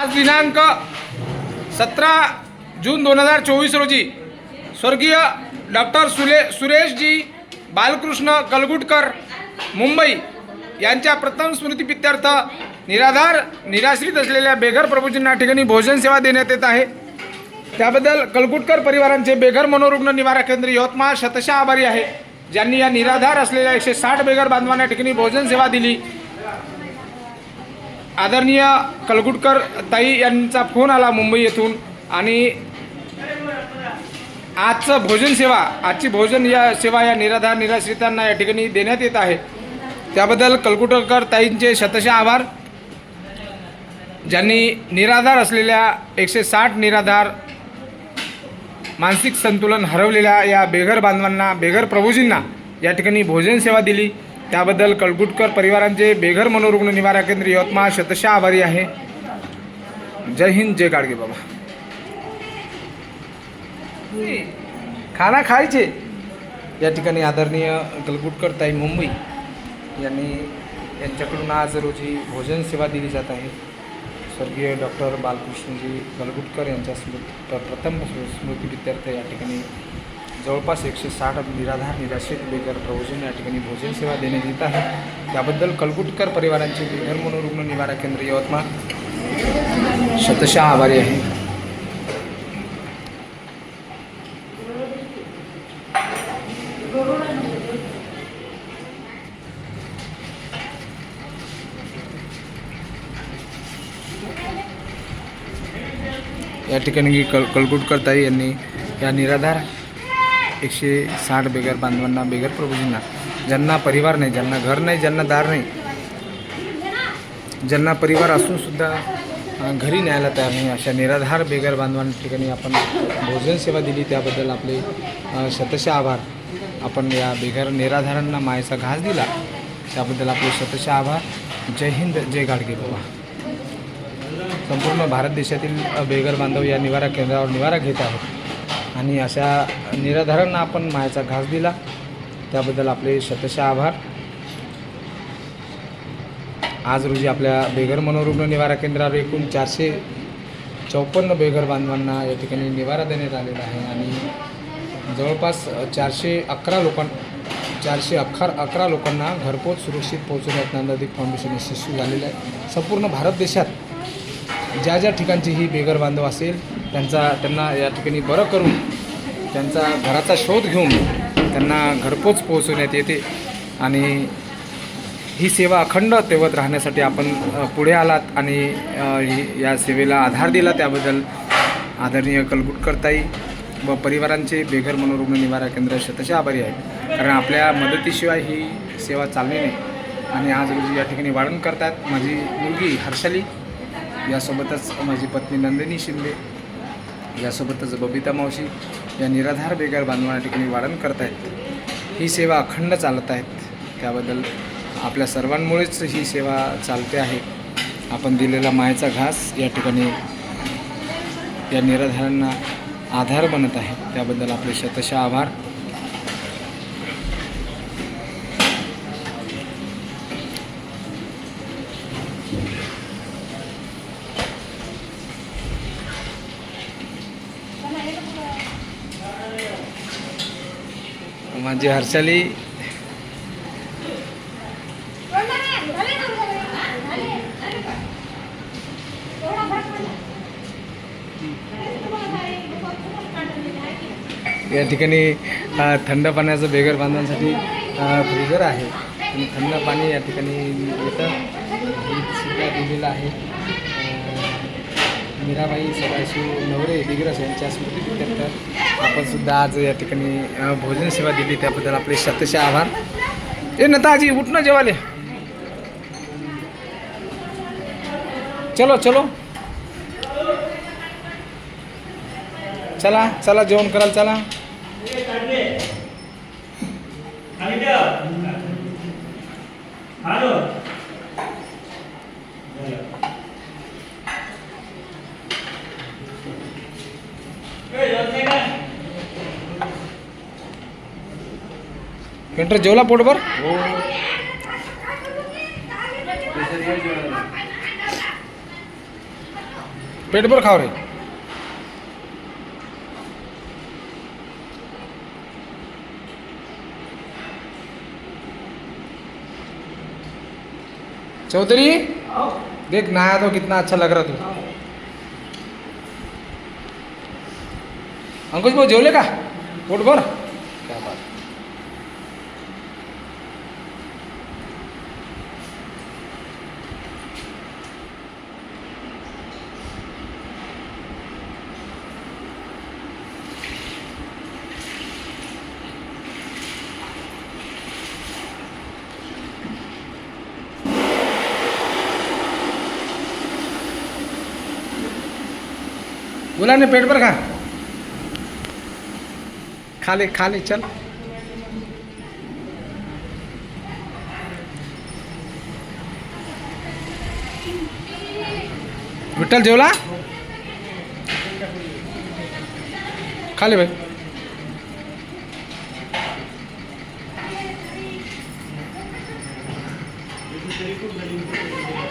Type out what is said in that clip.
आज दिनांक सतरा जून दोन हजार चोवीस रोजी स्वर्गीय डॉक्टर सुले सुरेशजी बालकृष्ण कलगुटकर मुंबई यांच्या प्रथम स्मृतीप्रित्यर्थ निराधार निराश्रित असलेल्या बेघर प्रभूजींना ठिकाणी भोजन सेवा देण्यात येत आहे. त्याबद्दल कलगुटकर परिवारांचे बेघर मनोरुग्ण निवारा केंद्र यवतमाळ शतशः आभारी आहे. ज्यांनी या निराधार असलेल्या एकशे साठ बेघर बांधवांना ठिकाणी भोजन सेवा दिली. आदरणीय कलगुटकर ताई यांचा फोन आला मुंबई येथून आणि आजचं भोजन सेवा आजची भोजन या सेवा या निराधार निराश्रितांना या ठिकाणी देण्यात येत आहे. त्याबद्दल कलगुटकर ताईंचे शतशः आभार. ज्यांनी निराधार असलेल्या एकशे साठ निराधार मानसिक संतुलन हरवलेल्या या बेघर बांधवांना बेघर प्रभूजींना या ठिकाणी भोजन सेवा दिली. त्याबद्दल कलगुटकर परिवारांचे बेघर मनोरुग्ण निवारा केंद्र यवतमाळ शतशा आभारी आहे. जय हिंद जय गाडगे बाबा. खाना खायचे. या ठिकाणी आदरणीय कलगुटकर ताई मुंबई यांनी यांच्याकडून आज रोजी भोजन सेवा दिली जात आहे. स्वर्गीय डॉक्टर बालकृष्णजी कलगुटकर यांच्या स्मृती प्रथम स्मृतीप्रित्यर्थ या ठिकाणी जवळपास एकशे साठ निराधार निराश्रित बेघर प्रवचन या ठिकाणी भोजन सेवा देण्यात येत आहे. त्याबद्दल कलगुटकर परिवारांचे बेघर मनोरुग्ण निवारा केंद्र यवतमाळ. शतशः आभारी आहे. या ठिकाणी कल कलगुटकर ताई यांनी या निराधार एकशे साठ बेघर बांधवांना बेघर प्रभूजींना. ज्यांना परिवार नाही ज्यांना घर नाही ज्यांना दार नाही ज्यांना परिवार असूनसुद्धा घरी न्यायला तयार नाही अशा निराधार बेघर बांधवांच्या ठिकाणी आपण भोजन सेवा दिली त्याबद्दल आपले शतश आभार. आपण या बेघर निराधारांना मायेचा घास दिला त्याबद्दल आपले शतशः आभार. जय हिंद जय गाडगे बाबा. संपूर्ण भारत देशातील बेघर बांधव या निवारा केंद्रावर निवारा घेत आहेत. आणि अशा निराधारांना आपण मायाचा घास दिला. त्याबद्दल आपले शतशः आभार. आज रोजी आपल्या बेघर मनोरुग्ण निवारा केंद्रावर एकूण चारशे चौपन्न बेघर बांधवांना या ठिकाणी निवारा देण्यात आलेला आहे. आणि जवळपास चारशे अकरा लोकां चारशे अकरा अकरा लोकांना घरपोच सुरक्षित पोहोचवण्यात नांदादिक फाउंडेशन यशस्वी झालेलं आहे. संपूर्ण भारत देशात ज्या ज्या ठिकाणची ही बेघर बांधव असेल त्यांचा त्यांना या ठिकाणी बरं करून त्यांचा घराचा शोध घेऊन त्यांना घरपोच पोहोचवण्यात येते. आणि ही सेवा अखंड तेवत राहण्यासाठी आपण पुढे आलात आणि ही या सेवेला आधार दिला. त्याबद्दल आदरणीय कलगुटकरताई व परिवारांचे बेघर मनोरुग्ण निवारा केंद्र शतशः आभारी आहे कारण आपल्या मदतीशिवाय ही सेवा चालली नाही. आणि आज रोजी या ठिकाणी वाढण करतात माझी मुलगी हर्षाली. यासोबतच माझी पत्नी नंदिनी शिंदे. यासोबतच बबिता मावशी या निराधार बेगार बांधवांना ठिकाणी वाढण करत आहेत ही सेवा अखंड चालत आहेत. त्याबद्दल आपल्या सर्वांमुळेच ही सेवा चालते आहे. आपण दिलेला मायेचा घास या ठिकाणी या निराधारांना आधार बनत आहे. त्याबद्दल आपले शतशः आभार. माझी हर्षाली. या ठिकाणी थंड पाण्याचं बेगर बांधण्यासाठी फ्रीजर आहे. आणि थंड पाणी या ठिकाणी येतं. सुद्धा दिलेलं आहे. मीराबाई सदाशिव नवरे दिग्रस यांच्या स्मृतीप्रित्यर्थ आपण सुद्धा आज या ठिकाणी भोजन सेवा दिली. त्याबद्दल आपले शतशे आभार. ए नताजी उठ ना जेवाले. चलो चलो. चला चला जेवण कराल चला. हॅलो. पेंटर जेवला पोटभर पेटभर खाव रे चौधरी, देख नहाया तो कितना अच्छा लग रहा तू। अंकुश भाऊ जेवले का? पोट भर क्या बात बोला ने पेट भर खा. खाले खाले चल. विठ्ठल जेवला? खाले भाई Thank भाई